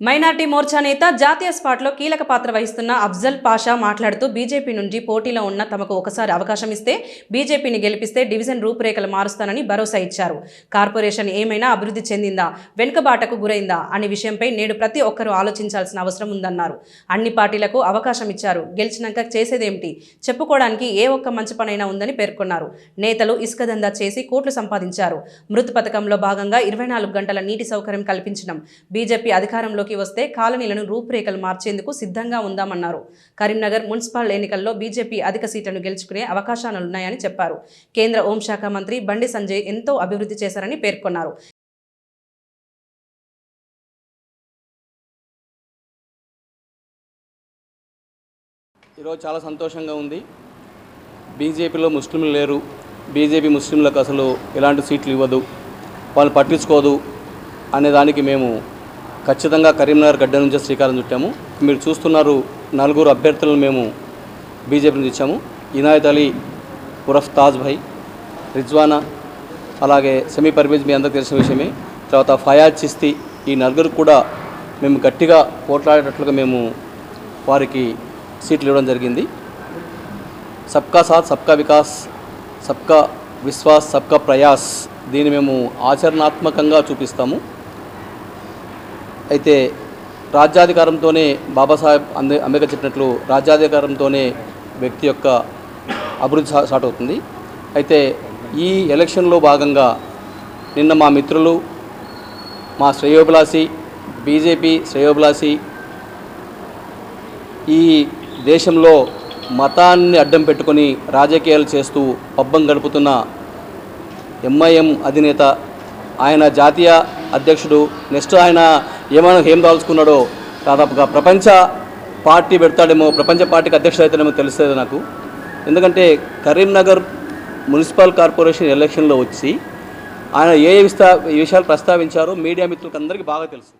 Minority Morcha నేత జాతీయ స్పాట్లో కీలక పాత్ర వహిస్తున్న అఫ్జల్ పాషా మాట్లాడుతూ బీజేపీ నుంచి పోటీలో ఉన్న తమకు ఒకసారి అవకాశం ఇస్తే బీజేపీని గెలిపిస్తే డివిజన్ రూపురేఖలు మారుస్తానని భరోసా ఇచ్చారు. కార్పొరేషన్ ఏమైనా అభివృద్ధి చెందిందా? వెనుకబాటకు గురైందా? అనే విషయంపై నేడు ప్రతి ఒక్కరూ ఆలోచించాల్సిన అవసరం ఉందన్నారు. అన్ని పార్టీలకు అవకాశం ఇచ్చారు. గెలిచినాక చేసేదేమిటి? చెప్పుకోవడానికి ఏ ఒక్క మంచి పనైనా ఉందని పేర్కొన్నారు. నేతలు ఇసుక దందా చేసి కోట్లు సంపాదించారు. మృతు పథకంలో భాగంగా ఇరవై నాలుగు గంటల నీటి సౌకర్యం కల్పించడం. బీజేపీ అధికారంలోకి వస్తే కాలనీలను రూపురేఖలు మార్చేందుకు సిద్ధంగా ఉందామన్నారు. కరీంనగర్ మున్సిపల్ ఎన్నికల్లో బీజేపీ అధిక సీట్లను గెలుచుకునే అవకాశాలున్నాయని చెప్పారు. కేంద్ర హోంశాఖ మంత్రి బండి సంజయ్ ఎంతో అభివృద్ధి చేశారని పేర్కొన్నారు. ఈరోజు చాలా సంతోషంగా ఉంది. బీజేపీలో ముస్లింలు లేరు. బీజేపీ ముస్లింలకు అసలు ఎలాంటి సీట్లు ఇవ్వదు. వాళ్ళు పట్టించుకోదు అనే దానికి మేము ఖచ్చితంగా కరీంనగర్ గడ్డ నుంచే శ్రీకారం చుట్టాము. మీరు చూస్తున్నారు నలుగురు అభ్యర్థులను మేము బీజేపీ నుంచి ఇచ్చాము. ఇనాయత్ అలీ ఉరఫ్ తాజ్ భాయ్ రిజ్వానా అలాగే సెమీ పర్వేజ్ మీ అందరికీ తెలిసిన విషయమే. తర్వాత ఫయాజ్ చిస్తి ఈ నలుగురు కూడా మేము గట్టిగా పోట్లాడేటట్లుగా మేము వారికి సీట్లు ఇవ్వడం జరిగింది. సబ్కా సాత్ సబ్కా వికాస్ సబ్కా విశ్వాస్ సబ్కా ప్రయాస్ దీన్ని మేము ఆచరణాత్మకంగా చూపిస్తాము. అయితే రాజ్యాధికారంతోనే బాబాసాహెబ్ అంబే అంబేద్కర్ చెప్పినట్లు రాజ్యాధికారంతోనే వ్యక్తి యొక్క అభివృద్ధి స్టార్ట్ అవుతుంది. అయితే ఈ ఎలక్షన్లో భాగంగా నిన్న మా మిత్రులు మా శ్రేయోభిలాషి బీజేపీ శ్రేయోభిలాషి ఈ దేశంలో మతాన్ని అడ్డం పెట్టుకొని రాజకీయాలు చేస్తూ పబ్బం గడుపుతున్న ఎంఐఎం అధినేత ఆయన జాతీయ అధ్యక్షుడు నెక్స్ట్ ఆయన ఏమైనా ఏం దాల్చుకున్నాడో దాదాపుగా ప్రపంచ పార్టీ పెడతాడేమో ప్రపంచ పార్టీకి అధ్యక్షుడు అవుతాడేమో తెలుస్తుంది నాకు. ఎందుకంటే కరీంనగర్ మున్సిపల్ కార్పొరేషన్ ఎలక్షన్లో వచ్చి ఆయన ఏ విస్తా విషయాలు ప్రస్తావించారో మీడియా మిత్రులకు అందరికీ బాగా తెలుసు.